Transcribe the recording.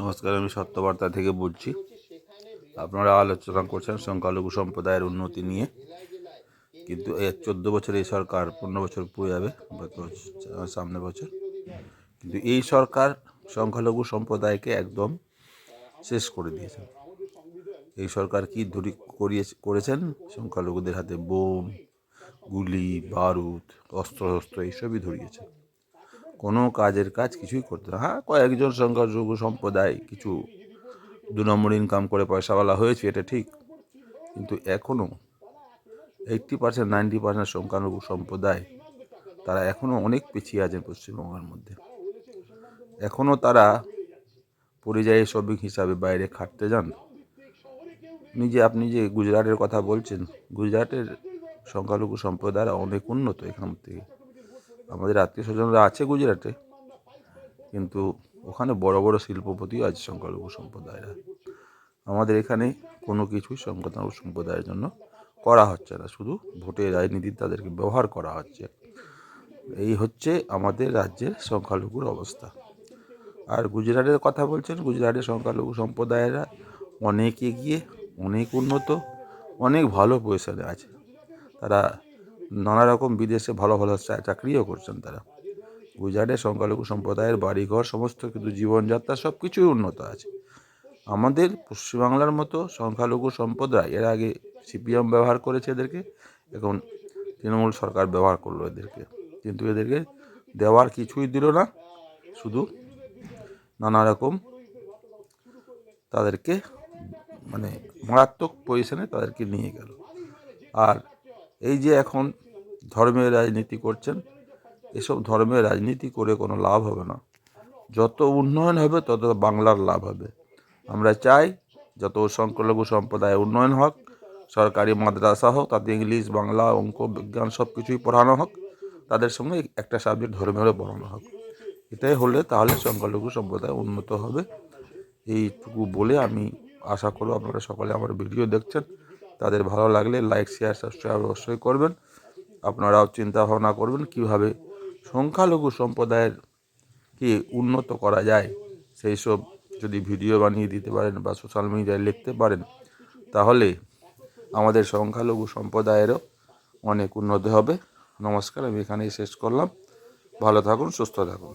নমস্কার, আমি সত্যবার্তা থেকে বলছি। আপনারা আলোচনা করছেন সংখ্যালঘু সম্প্রদায়ের উন্নতি নিয়ে। কিন্তু এই চোদ্দ বছর এই সরকার, পনেরো বছর পুরো যাবে গত সামনের বছর। কিন্তু এই সরকার সংখ্যালঘু সম্প্রদায়কে একদম শেষ করে দিয়েছে। এই সরকার কি ধরি করিয়ে করেছেন? সংখ্যালঘুদের হাতে বোম, গুলি, বারুদ অস্ত্র শস্ত্র এইসবই ধরিয়েছে। কোনো কাজের কাজ কিছুই করতে না। হ্যাঁ কয়েকজন সংখ্যালঘু সম্প্রদায় কিছু দু নম্বর ইনকাম করে পয়সাওয়ালা হয়েছে, এটা ঠিক। কিন্তু এখনও এইট্টি পার্সেন্ট নাইনটি পার্সেন্ট সংখ্যালঘু সম্প্রদায়, তারা এখনও অনেক পিছিয়ে আছেন পশ্চিমবঙ্গের মধ্যে। এখনও তারা পরিযায়ী শ্রমিক হিসাবে বাইরে খাটতে যান। নিজে আপনি যে গুজরাটের কথা বলছেন, গুজরাটের সংখ্যালঘু সম্প্রদায় অনেক উন্নত এখান থেকে। আমাদের আত্মীয় স্বজনরা আছে গুজরাটে, কিন্তু ওখানে বড় বড় শিল্পপতিও আছে সংখ্যালঘু সম্প্রদায়রা। আমাদের এখানে কোনো কিছুই সংখ্যালঘু সম্প্রদায়ের জন্য করা হচ্ছে না, শুধু ভোটের রাজনীতি তাদেরকে ব্যবহার করা হচ্ছে। এই হচ্ছে আমাদের রাজ্যের সংখ্যালঘুর অবস্থা। আর গুজরাটের কথা বলছেন, গুজরাটের সংখ্যালঘু সম্প্রদায়েরা অনেক এগিয়ে, অনেক উন্নত, অনেক ভালো পজিশনে আছে। তারা নানা রকম বিদেশে ভালো ভালো চাকরিও করছেন তারা। গুজরাটে সংখ্যালঘু সম্প্রদায়ের বাড়িঘর, সমস্ত কিছু, জীবনযাত্রা সব কিছুই উন্নত আছে। আমাদের পশ্চিমবাংলার মতো সংখ্যালঘু সম্প্রদায়, এর আগে সিপিএম ব্যবহার করেছে এদেরকে, এখন তৃণমূল সরকার ব্যবহার করল এদেরকে। কিন্তু এদেরকে দেওয়ার কিছুই দিল না, শুধু নানা রকম তাদেরকে মানে মারাত্মক পজিশনে তাদেরকে নিয়ে গেল। আর এই যে এখন ধর্মের রাজনীতি করছেন, এসব ধর্মের রাজনীতি করে কোনো লাভ হবে না। যত উন্নয়ন হবে, তত বাংলার লাভ হবে। আমরা চাই যত সংখ্যালঘু সম্প্রদায় উন্নয়ন হোক, সরকারি মাদ্রাসা হোক, তাতে ইংলিশ, বাংলা, অঙ্ক, বিজ্ঞান সব কিছুই পড়ানো হোক, তাদের সঙ্গে একটা সাবজেক্ট ধর্মেরও পড়ানো হোক। এটাই হলে তাহলে সংখ্যালঘু সম্প্রদায় উন্নত হবে। এইটুকু বলে আমি আশা করব আপনারা সকলে আমার ভিডিও দেখছেন। তাদের ভালো লাগলে লাইক শেয়ার সাবস্ক্রাইব অবশ্যই করবেন। আপনারাও চিন্তা ভাবনা করবেন কীভাবে সংখ্যালঘু সম্প্রদায়ের কি উন্নত করা যায়। সেই সব যদি ভিডিও বানিয়ে দিতে পারেন বা সোশ্যাল মিডিয়ায় লিখতে পারেন, তাহলে আমাদের সংখ্যালঘু সম্প্রদায়েরও অনেক উন্নতি হবে। নমস্কার, আমি এখানেই শেষ করলাম। ভালো থাকুন, সুস্থ থাকুন।